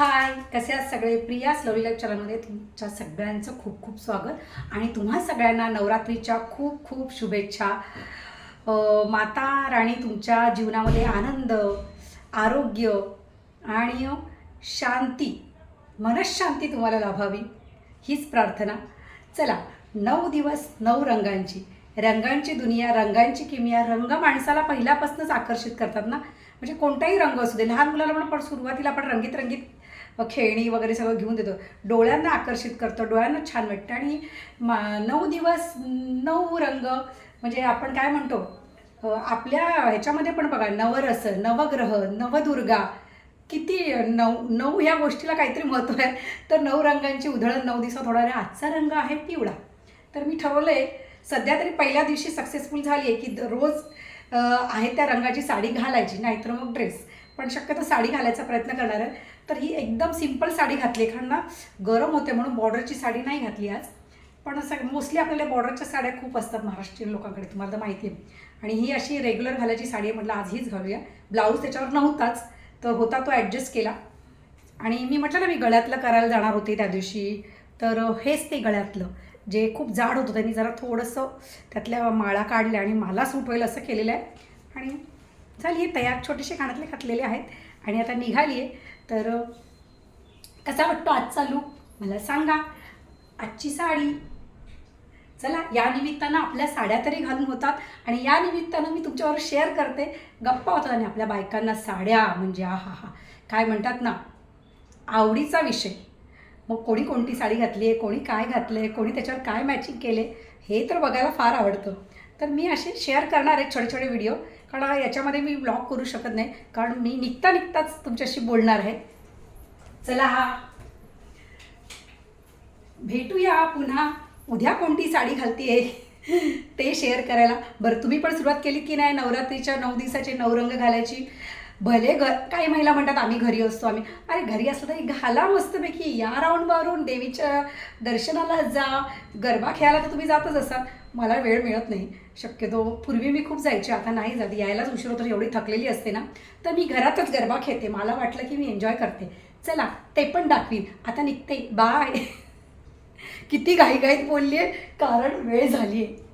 हाय कसे आहात सगळे? प्रिया स्लोरी लाईफ चॅनलमध्ये तुमच्या सगळ्यांचं खूप खूप स्वागत. आणि तुम्हा सगळ्यांना नवरात्रीच्या खूप खूप शुभेच्छा. माता राणी तुमच्या जीवनामध्ये आनंद आरोग्य आणि शांती मनशांती तुम्हाला लाभावी. हीच प्रार्थना. चला नऊ दिवस नऊ रंगांची. रंगांची दुनिया रंगांची किमिया. रंग माणसाला पहिल्यापासूनच आकर्षित करतात ना? म्हणजे कोणताही रंग असू दे. लहान मुलाला पण सुरुवातीला आपण रंगीत रंगीत खेळणी वगैरे सगळं घेऊन देतो. डोळ्यांना आकर्षित करतो. डोळ्यांना छान वाटतं. आणि मा नऊ दिवस नऊ रंग म्हणजे आपण काय म्हणतो आपल्या ह्याच्यामध्ये पण बघा नवरस नवग्रह नवदुर्गा किती नऊ नऊ ह्या गोष्टीला काहीतरी महत्त्व आहे. तर नऊ रंगांची उधळण नऊ दिवसात होणार आहे. आजचा रंग आहे पिवळा. तर मी ठरवलं आहे सध्या तरी पहिल्या दिवशी सक्सेसफुल झाली आहे की द- रोज आहे त्या रंगाची साडी घालायची नाहीतर मग ड्रेस पण शक्यतो साडी घालायचा प्रयत्न करणार आहे. तर ही एकदम सिंपल साडी घातली. आहे कारण ना गरम होते म्हणून बॉर्डरची साडी नाही घातली आज. पण सग मोस्टली आपल्याला बॉर्डरच्या साड्या खूप असतात महाराष्ट्रीयन लोकांकडे तुम्हाला तर माहिती आहे. आणि ही अशी रेग्युलर घालायची साडी आहे म्हटलं आज हीच घालूया. ब्लाऊज त्याच्यावर नव्हताच तर होता तो ॲडजस्ट केला. आणि मी म्हटलं ना मी गळ्यातलं करायला जाणार होते त्या दिवशी. तर हेच ते गळ्यातलं जे खूप जाड होतं. त्यांनी जरा थोडंसं त्यातल्या माळा काढल्या आणि मला सूट होईल असं केलेलं आहे. आणि झाली हे तयार छोटेसे कानातले घातलेले आहेत आणि आता निघाली आहे. तर कसा वाटतो आजचा लूक मला सांगा. आजची साडी. चला या निमित्तानं आपल्या साड्या तरी घालून होतात आणि या निमित्तानं मी तुमच्यावर शेअर करते. गप्पा होतात आणि आपल्या बायकांना साड्या म्हणजे आ हा हा. काय म्हणतात ना आवडीचा विषय. मग कोणी कोणती साडी घातली आहे कोणी काय घातलं आहे कोणी त्याच्यावर काय मॅचिंग केले हे तर बघायला फार आवडतं. तर मी असे शेअर करणार आहे छोटे छोटे व्हिडिओ कारण याच्यामध्ये मी ब्लॉग करू शकत नाही. कारण मी निघता निघताच तुमच्याशी बोलणार आहे. चला हा. भेटूया पुन्हा. उद्या कोणती साडी घालतीये? ते शेअर करायला. बरं तुम्ही पण सुरुवात केली की नाही नवरात्रीच्या नऊ दिवसाचे नवरंग घालायची? भले घर काही महिला म्हणतात आम्ही घरी असतो आम्ही अरे घरी असलं तरी घाला मस्तपैकी. या राऊंड मारून देवीच्या दर्शनाला जा. गरबा खेळायला तर तुम्ही जातच असाल. मला वेळ मिळत नाही. शक्यतो पूर्वी मी खूप जायचे आता नाही जात. यायलाच उशीर होतो एवढी थकलेली असते ना. तर मी घरातच गरबा खेळते. मला वाटलं की मी एन्जॉय करते. चला ते पण दाखवीन. आता निघते. बाय किती घाईघाईत बोलली आहे कारण वेळ झाली आहे